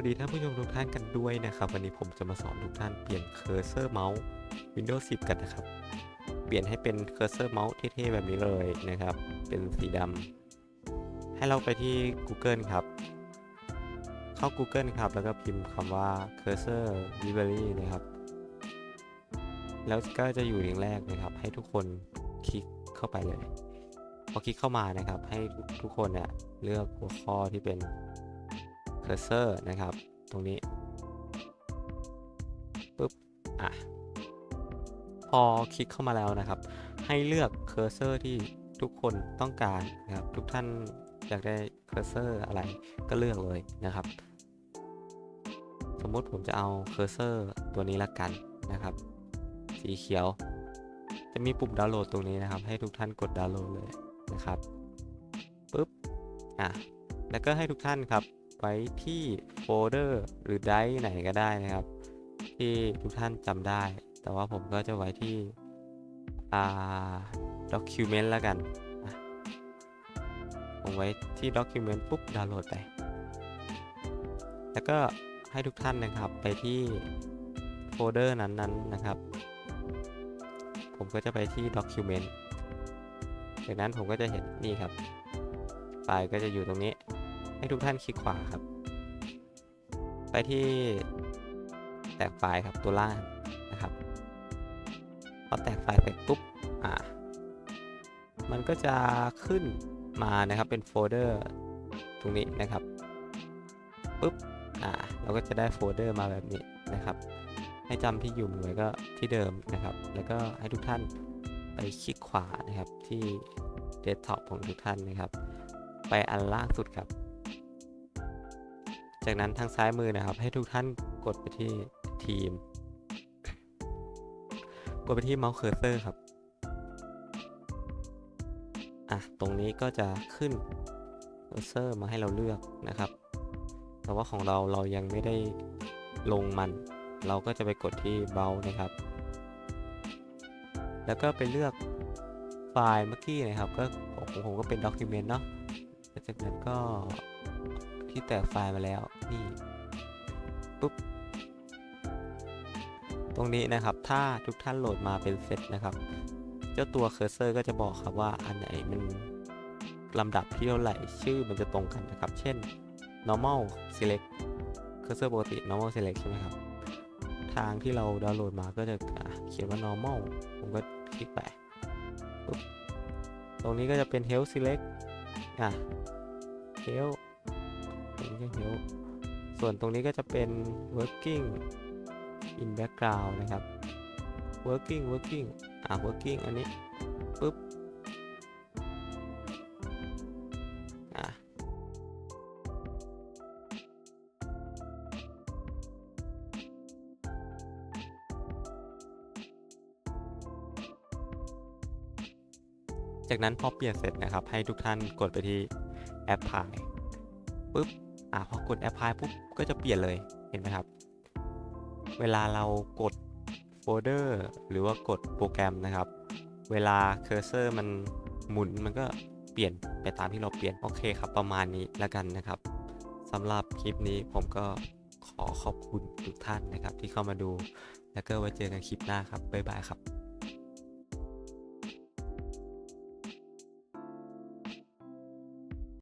วัสดีท่านผู้ชมทุกท่านกันด้วยนะครับ วันนี้ผมจะมาสอนทุกท่านเปลี่ยนเคอร์เซอร์เมาส์ Windows 10 กันนะครับ เปลี่ยนให้เป็นเคอร์เซอร์เมาส์เท่ๆแบบนี้เลยนะครับ เป็นสีดำให้เราไปที่ Google ครับ เข้า Google ครับ แล้วก็พิมพ์คำว่า cursor library นะครับ แล้วก็จะอยู่ลิงก์แรกนะครับ ให้ทุกคนคลิกเข้าไปเลย พอคลิกเข้ามานะครับ ให้ทุกคนเนี่ยเลือกหัวข้อที่เป็น cursor นะครับ ตรงนี้ปุ๊บอะพอคลิกเข้ามาแล้วนะครับ ให้เลือก cursor ที่ทุกคนต้องการนะครับ ทุกท่านอยากได้ cursor อร์อะไรก็เลือกเลยนะครับ สมมุติผมจะเอา cursor ตัวนี้ละกันนะครับ สีเขียว จะมีปุ่มดาวน์โหลดตรงนี้นะครับ ให้ทุกท่านกดดาวน์โหลดเลยนะครับปุ๊บอะแล้วก็ให้ทุกท่านครับ ไว้ที่โฟลเดอร์หรือไดร์ไหนก็ได้นะครับ ที่ทุกท่านจำได้ แต่ว่าผมก็จะไว้ที่อ่า document แล้วกัน ผมไว้ที่ document ปุ๊บดาวน์โหลดไป แล้วก็ให้ทุกท่านนะครับไปที่โฟลเดอร์นั้นๆนนะครับ ผมก็จะไปที่ document จากนั้นผมก็จะเห็นนี่ครับไฟล์ก็จะอยู่ตรงนี้ ให้ทุกท่านคลิกขวาครับ ไปที่แตกไฟล์ครับตัวล่างนะครับพอแตกไฟล์เสร็จปุ๊บอ่ามันก็จะขึ้นมานะครับเป็นโฟลเดอร์ตรงนี้นะครับปุ๊บอ่าเราก็จะได้โฟลเดอร์มาแบบนี้นะครับ ให้จำที่อยู่ไว้ก็ที่เดิมนะครับ แล้วก็ให้ทุกท่านไปคลิกขวานะครับที่เดสก์ท็อปของทุกท่านนะครับ ไปอันล่างสุดครับ จากนั้นทางซ้ายมือนะครับ ให้ทุกท่านกดไปที่ทีม กดไปที่เมาส์เคอร์เซอร์ครับอะตรงนี้ก็จะขึ้นเคอร์เซอร์มาให้เราเลือกนะครับ แต่ว่าของเราเรายังไม่ได้ลงมัน เราก็จะไปกดที่เบลนะครับ แล้วก็ไปเลือกไฟล์เมื่อกี้นะครับ ก็ของผมก็เป็นด็อกิเมนต์เนาะแล้วจากนั้นก็ ที่แตกไฟล์มาแล้วนี่ปุ๊บตรงนี้นะครับถ้าทุกท่านโหลดมาเป็นเซตนะครับ เจ้าตัวเคอร์เซอร์ก็จะบอกครับว่าอันไหนมันลำดับที่เท่าไหร่ชื่อมันจะตรงกันนะครับ เช่น normal select เคอร์เซอร์ปกติ normal select ใช่ไหมครับ ทางที่เราดาวน์โหลดมาก็จะเขียนว่า normal ผมก็คลิกไปปุ๊บตรงนี้ก็จะเป็น health select อะ health นี้ก็ help ส่วนตรงนี้ก็จะเป็น working in background นะครับ working working อะ working อันนี้ปุ๊บอะจากนั้นพอเปลี่ยนเสร็จนะครับ ให้ทุกท่านกดไปที่แอปพลายปุ๊บ อะพอกดแอปพลายปุ๊บก็จะเปลี่ยนเลยเห็นไหมครับ เวลาเรากดโฟลเดอร์หรือว่ากดโปรแกรมนะครับ เวลาเคอร์เซอร์มันหมุนมันก็เปลี่ยนไปตามที่เราเปลี่ยน โอเคครับประมาณนี้แล้วกันนะครับสำหรับคลิปนี้ผมก็ขอขอบคุณทุกท่านนะครับที่เข้ามาดู แล้วก็ไว้เจอกันคลิปหน้าครับบ๊ายบายครับ